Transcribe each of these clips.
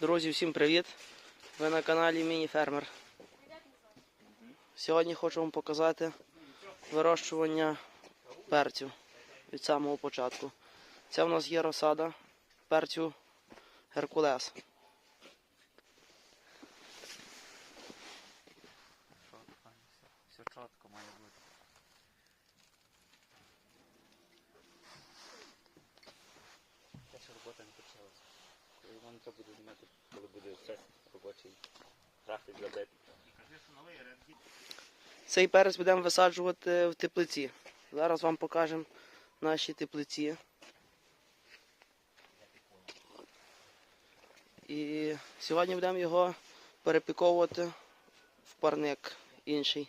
Друзі, всім привіт! Ви на каналі Міні-Фермер. Сьогодні хочу вам показати вирощування перцю від самого початку. Це в нас є розсада перцю Геркулес. Треба буде знімати, коли буде час робочий графік забити. Цей перець будемо висаджувати в теплиці. Зараз вам покажемо наші теплиці. І сьогодні будемо його перепіковувати в парник інший.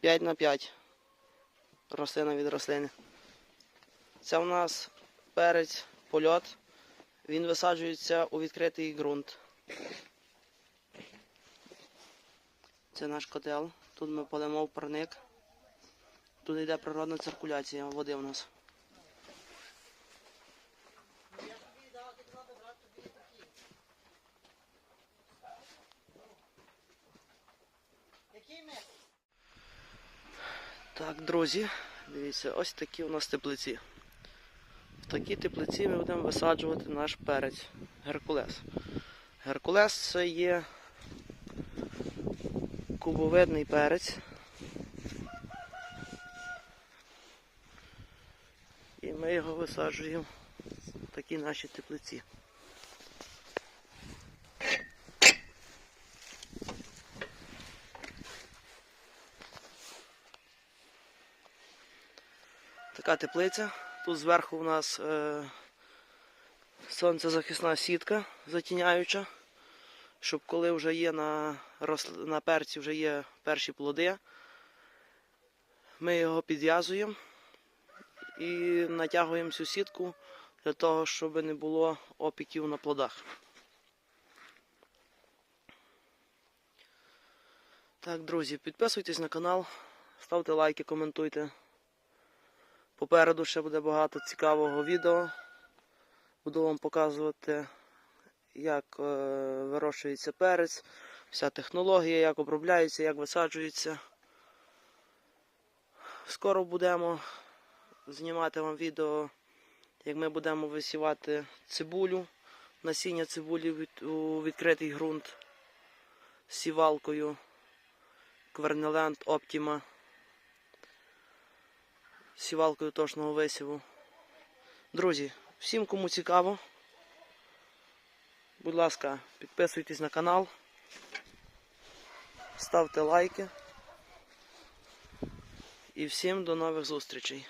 5 на 5 рослина від рослини. Це у нас перець польот. Він висаджується у відкритий ґрунт. Це наш котел. Тут ми полимо в парник. Тут йде природна циркуляція води у нас. Так, друзі, дивіться, ось такі у нас теплиці. В такій теплиці ми будемо висаджувати наш перець Геркулес. Геркулес це є кубовидний перець. І ми його висаджуємо в такі наші теплиці. Така теплиця. Тут зверху у нас е, сонцезахисна сітка затіняюча щоб коли вже є на, на перці вже є перші плоди, ми його підв'язуємо і натягуємо цю сітку для того, щоб не було опіків на плодах. Так, друзі, підписуйтесь на канал, ставте лайки, коментуйте. Попереду ще буде багато цікавого відео. Буду вам показувати як е, вирощується перець, вся технологія, як обробляється, як висаджується. Скоро будемо знімати вам відео, як ми будемо висівати цибулю, насіння цибулі від- у відкритий ґрунт з сівалкою Квернеленд Optima. Сівалкою точного висіву. Друзі, всім кому цікаво. Будь ласка, підписуйтесь на канал, ставте лайки. І всім до нових зустрічей.